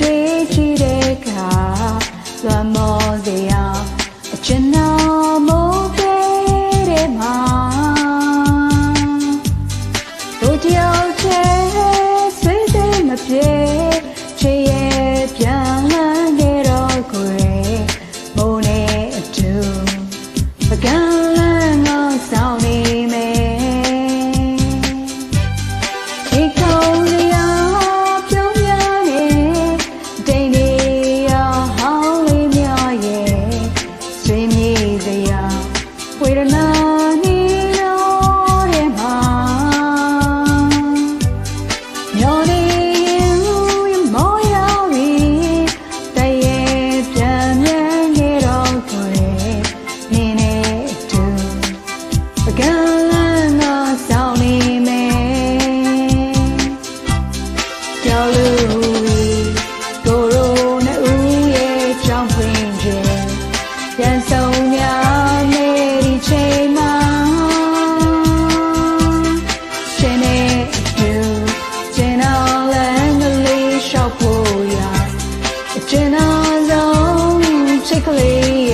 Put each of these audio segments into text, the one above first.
တွေ့ကြည့်တဲ့အခါလွမ်းမောစရာအကျွန်တော်မိုးကဲတဲ့မှာတို့တယောက်တည်းဆွေးစိမ်မပြေချေရဲ့ပြန်လာခဲ့တော့ကိုယ်မုန်းနေအတူပကံလန်းငေါဆောင်နေ they are. We. Quickly.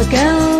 the girl